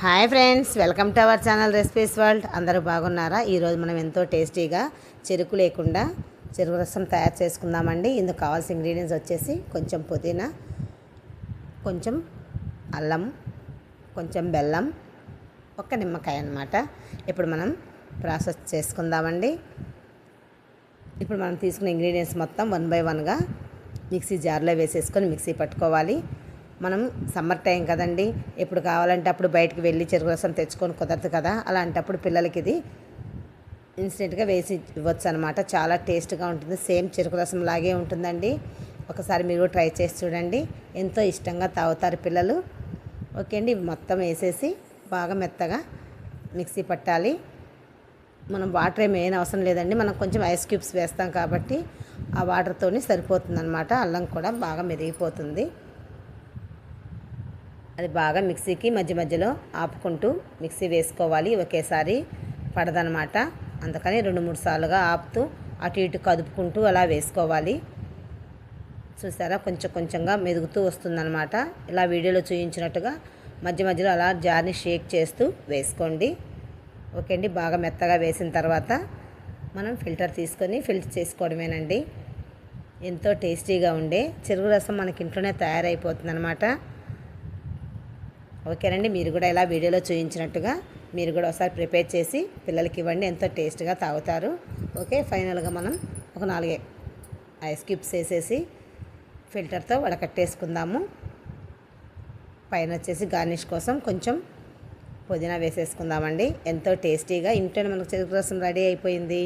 Hi friends welcome to our channel recipes world. అందరూ బాగున్నారా? ఈరోజు మనం ఎంతో టేస్టీగా చెరుకు లేకుండా చెరుకు రసం తయారు చేసుకుందామండి. ఇందుకు కావాల్సిన ఇంగ్రీడియంట్స్ వచ్చేసి కొంచెం పుదీనా కొంచెం అల్లం కొంచెం బెల్లం ఒక నిమ్మకాయ అన్నమాట. ఇప్పుడు మనం ప్రాసెస్ చేసుకుందామండి. ఇప్పుడు మనం తీసుకున్న ఇంగ్రీడియంట్స్ మొత్తం వన్ బై వన్గా మిక్సీ జార్లో వేసేసుకొని మిక్సీ పట్టుకోవాలి. మనం సమ్మర్ టైం కదండి. ఎప్పుడు కావాలంటే అప్పుడు బయటకు వెళ్ళి చెరుకు రసం తెచ్చుకొని కుదరదు కదా. అలాంటప్పుడు పిల్లలకి ఇది ఇన్స్టెంట్గా వేసి ఇవ్వచ్చు అనమాట చాలా టేస్ట్గా ఉంటుంది. సేమ్ చెరుకు రసం లాగే ఉంటుందండి. ఒకసారి మీరు ట్రై చేసి చూడండి. ఎంతో ఇష్టంగా తాగుతారు పిల్లలు. ఓకే అండి. మొత్తం వేసేసి బాగా మెత్తగా మిక్సీ పట్టాలి. మనం వాటర్ ఏమి ఏం అవసరం లేదండి. మనం కొంచెం ఐస్ క్యూబ్స్ వేస్తాం కాబట్టి ఆ వాటర్తోని సరిపోతుందన్నమాట. అల్లం కూడా బాగా మెరిగిపోతుంది అది బాగా మిక్సీకి మధ్య మధ్యలో ఆపుకుంటూ మిక్సీ వేసుకోవాలి ఒకేసారి పడదనమాట. అందుకని రెండు మూడు సార్లుగా ఆపుతూ అటు ఇటు కదుపుకుంటూ అలా వేసుకోవాలి. చూసారా? కొంచెం కొంచెంగా మెదుగుతూ వస్తుందన్నమాట ఇలా వీడియోలో చూపించినట్టుగా మధ్య మధ్యలో అలా జార్ని షేక్ చేస్తూ వేసుకోండి. ఓకే అండి? బాగా మెత్తగా వేసిన తర్వాత మనం ఫిల్టర్ తీసుకొని ఫిల్టర్ చేసుకోవడమేనండి. ఎంతో టేస్టీగా ఉండే. చెరుకు రసం మనకి ఇంట్లోనే తయారైపోతుంది అనమాట ఓకేనండి మీరు కూడా ఇలా వీడియోలో చూపించినట్టుగా మీరు కూడా ఒకసారి ప్రిపేర్ చేసి పిల్లలకి ఇవ్వండి ఎంతో టేస్ట్గా తాగుతారు. ఓకే ఫైనల్గా మనం ఒక నాలుగే ఐస్ క్యూబ్స్ వేసేసి ఫిల్టర్తో వడకట్టేసుకుందాము. పైన వచ్చేసి గార్నిష్ కోసం కొంచెం పుదీనా వేసేసుకుందామండి. ఎంతో టేస్టీగా ఇంట్లోనే మనకు చెరుకు రసం రెడీ అయిపోయింది.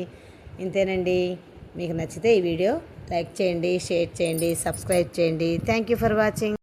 ఇంతేనండి మీకు నచ్చితే ఈ వీడియో లైక్ చేయండి షేర్ చేయండి సబ్స్క్రైబ్ చేయండి. Thank you for watching.